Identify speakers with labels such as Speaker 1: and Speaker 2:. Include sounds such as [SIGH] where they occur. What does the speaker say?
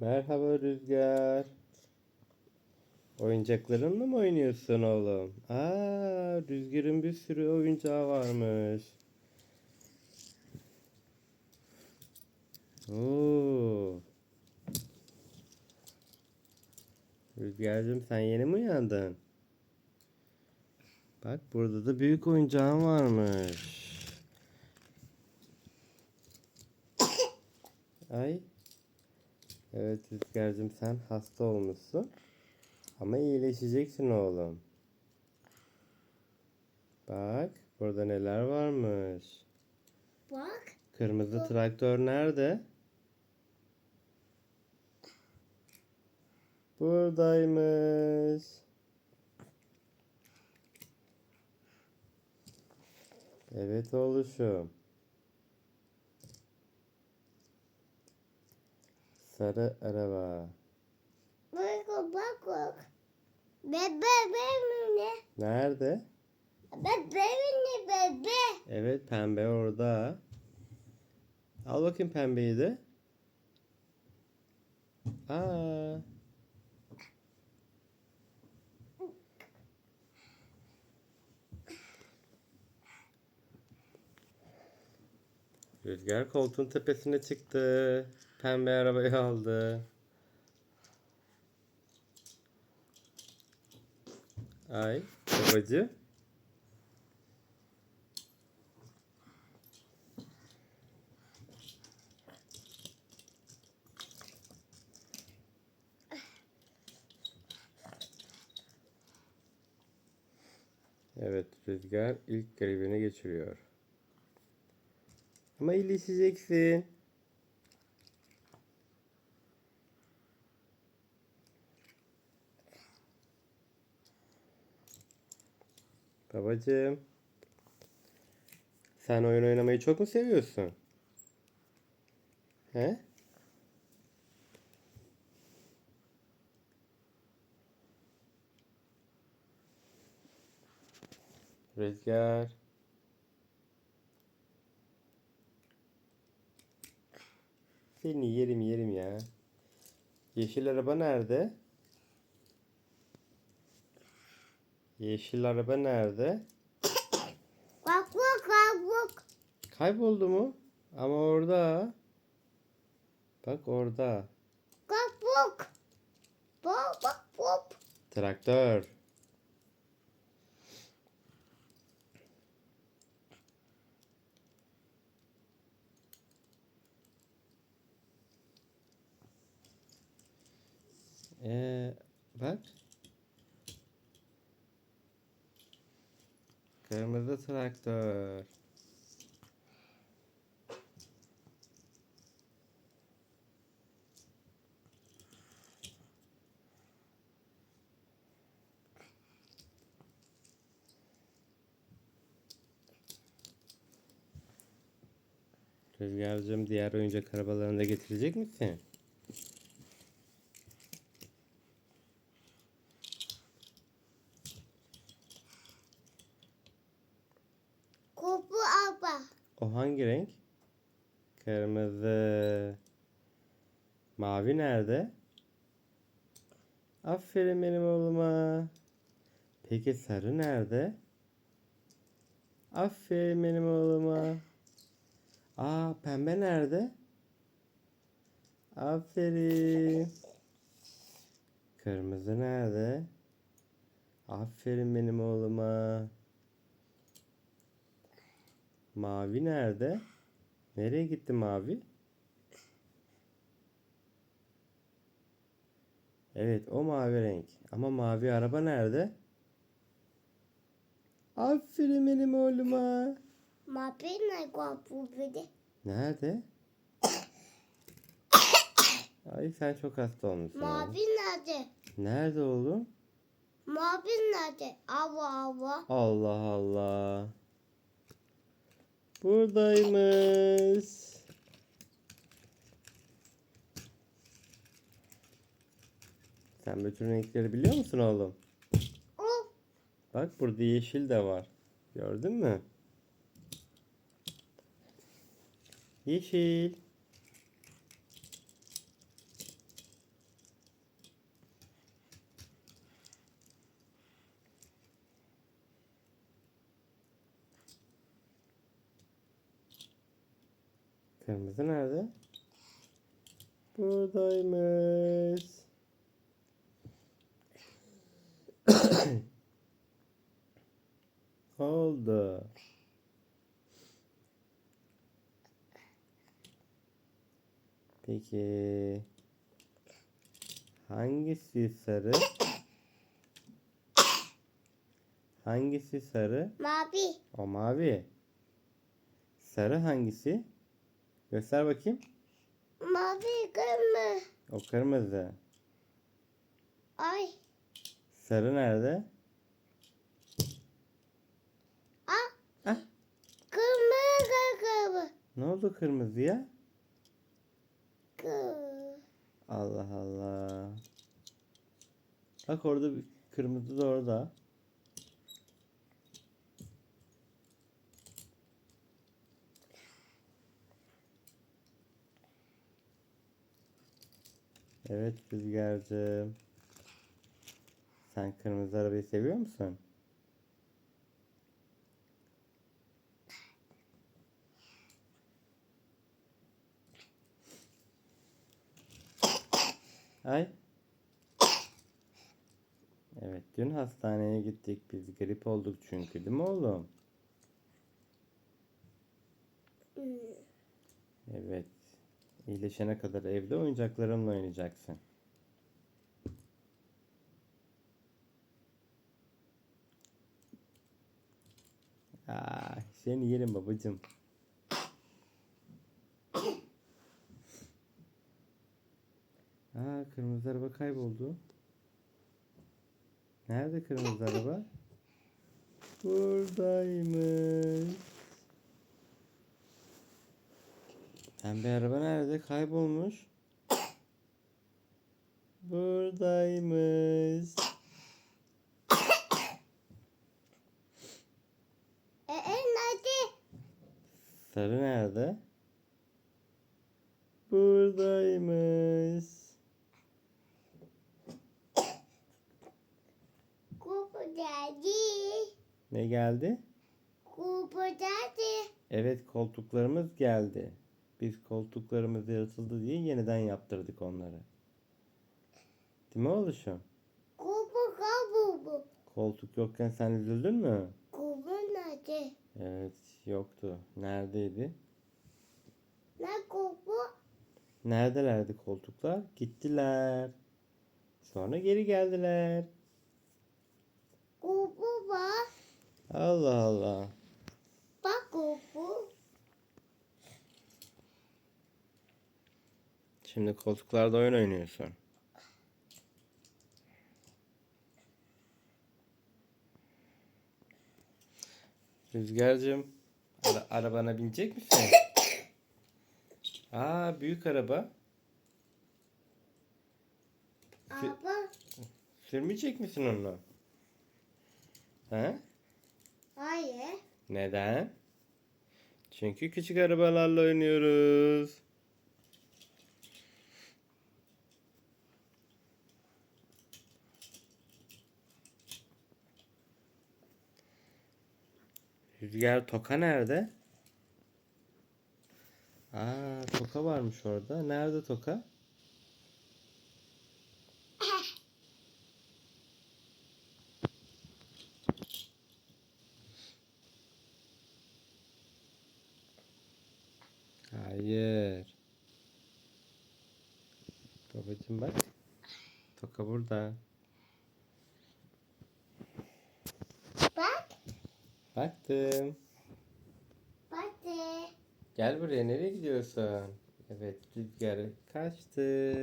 Speaker 1: Merhaba Rüzgar. Oyuncaklarınla mı oynuyorsun oğlum? Aa, Rüzgar'ın bir sürü oyuncağı varmış. Oo. Rüzgar'cığım sen yeni mi uyandın? Bak burada da büyük oyuncağın varmış. Ay. Evet Rüzgar'cığım sen hasta olmuşsun. Ama iyileşeceksin oğlum. Bak burada neler varmış.
Speaker 2: Bak.
Speaker 1: Kırmızı traktör nerede? Buradaymış. Evet oğluşum. Sarı araba.
Speaker 2: Bak bak bak. Bebe benim ne?
Speaker 1: Nerede?
Speaker 2: Bebe ne bebe?
Speaker 1: Evet pembe orada. Al bakayım pembeyi de. Aa. Rüzgar koltuğun tepesine çıktı. Pembe arabayı aldı. Ay babacı. Evet Rüzgar ilk gribini geçiriyor. Ama iyileşeceksin. Babacığım. Sen oyun oynamayı çok mu seviyorsun? He? Rüzgar. Seni yerim yerim ya. Yeşil araba nerede? Yeşil araba nerede?
Speaker 2: Bak bak bak bak.
Speaker 1: Kayboldu mu? Ama orada. Bak orada.
Speaker 2: Bak bak. Bak bak bak.
Speaker 1: Traktör. Ee, bak. Kırmızı traktör. Rüzgar'cığım diğer oyuncak arabalarını da getirecek misin? O hangi renk? Kırmızı. Mavi nerede? Aferin benim oğluma. Peki sarı nerede? Aferin benim oğluma. Aa pembe nerede? Aferin. Kırmızı nerede? Aferin benim oğluma. Mavi nerede? Nereye gitti mavi? Evet o mavi renk. Ama mavi araba nerede? Aferin benim oğluma.
Speaker 2: Mapi ne bedi?
Speaker 1: Nerede? Ay sen çok hasta olmuşsun.
Speaker 2: Mavi nerede?
Speaker 1: Nerede oğlum?
Speaker 2: Mavi nerede? Abla abla.
Speaker 1: Allah Allah. Buradaymış. Sen bütün renkleri biliyor musun oğlum? Bak burada yeşil de var. Gördün mü? Yeşil. Kırmızı nerede? Buradaymış. [COUGHS] Oldu. Peki hangisi sarı? Hangisi sarı?
Speaker 2: Mavi.
Speaker 1: O mavi. Sarı hangisi? Göster bakayım.
Speaker 2: Mavi kırmızı.
Speaker 1: O kırmızı.
Speaker 2: Ay.
Speaker 1: Sarı nerede?
Speaker 2: Ah.
Speaker 1: Ah.
Speaker 2: Kırmızı kırmızı.
Speaker 1: Ne oldu kırmızıya?
Speaker 2: Kırmızı.
Speaker 1: Allah Allah. Bak orada bir kırmızı da orada. Evet Rüzgar'cığım. Sen kırmızı arabayı seviyor musun? Ay. Evet dün hastaneye gittik biz grip olduk çünkü değil mi oğlum?
Speaker 2: Hmm.
Speaker 1: Evet. İyileşene kadar evde oyuncaklarınla oynayacaksın. Aa, seni yerim babacığım. Aa, kırmızı araba kayboldu. Nerede kırmızı araba? Buradaymış. Pembe araba nerede? Kaybolmuş. Buradaymış.
Speaker 2: E, e nerede?
Speaker 1: Sarı nerede? Buradaymış.
Speaker 2: Kupu geldi.
Speaker 1: Ne geldi?
Speaker 2: Kupu geldi.
Speaker 1: Evet koltuklarımız geldi. Biz koltuklarımız yırtıldı diye yeniden yaptırdık onları. Değil mi oğluşum?
Speaker 2: Kupu kabubu.
Speaker 1: Koltuk yokken sen üzüldün mü?
Speaker 2: Kupu nerede?
Speaker 1: Evet yoktu. Neredeydi?
Speaker 2: Ne kupu?
Speaker 1: Neredelerdi koltuklar? Gittiler. Sonra geri geldiler.
Speaker 2: Kupu bak.
Speaker 1: Allah Allah.
Speaker 2: Bak kupu.
Speaker 1: Şimdi koltuklarda oyun oynuyorsun. Rüzgar'cığım ara- arabana binecek misin? [COUGHS] Aa büyük araba.
Speaker 2: Ama
Speaker 1: Sürmeyecek misin onu? He?
Speaker 2: hayır.
Speaker 1: Neden? Çünkü küçük arabalarla oynuyoruz. Rüzgar Toka nerede? Aa, Toka varmış orada. Nerede Toka? Hayır. Babacım bak. Toka burada. Baktım.
Speaker 2: Bak de.
Speaker 1: Gel buraya nereye gidiyorsun? Evet rüzgar kaçtı.